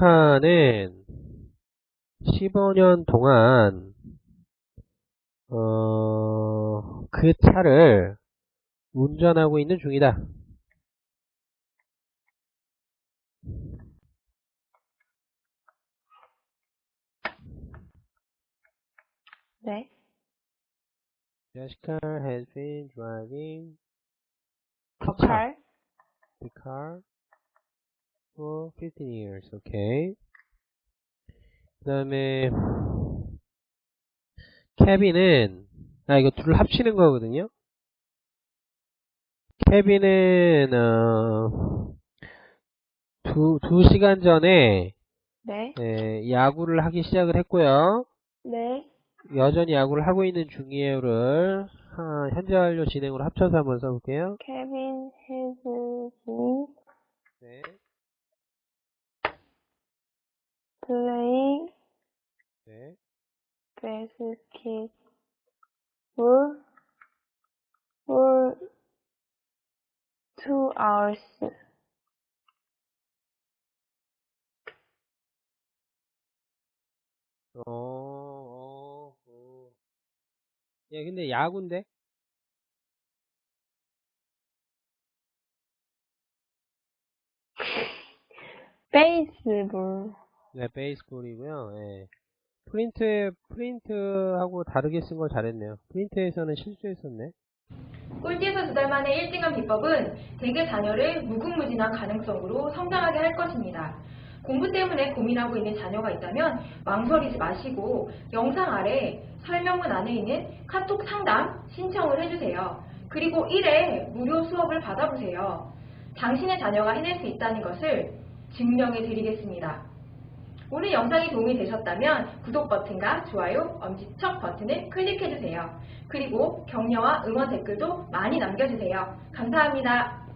제시카는 15년 동안 어, 그 차를 운전하고 있는 중이다. 네. Jessica has been driving 그 차, car. the car for 15 years. 오케이. 그 다음에 케빈은 아 이거 둘을 합치는 거거든요. 케빈은 어, 두, 두 시간 전에 네. 에, 야구를 하기 시작을 했고요. 네. 여전히 야구를 하고 있는 중이에요를 하- 현재 완료 진행으로 합쳐서 한번 써볼게요. Has been 네. playing 네. basketball for two hours. 어, 어, 어. 예, 근데 야구인데? Baseball. 네, 베이스볼이고요. 예. 프린트에, 프린트하고 다르게 쓴 걸 잘했네요. 프린트에서는 실수했었네. 꼴찌에서 두달 만에 1등한 비법은 대개 자녀를 무궁무진한 가능성으로 성장하게 할 것입니다. 공부 때문에 고민하고 있는 자녀가 있다면 망설이지 마시고 영상 아래 설명문 안에 있는 카톡 상담 신청을 해주세요. 그리고 1회 무료 수업을 받아보세요. 당신의 자녀가 해낼 수 있다는 것을 증명해 드리겠습니다. 오늘 영상이 도움이 되셨다면 구독 버튼과 좋아요, 엄지척 버튼을 클릭해주세요. 그리고 격려와 응원 댓글도 많이 남겨주세요. 감사합니다.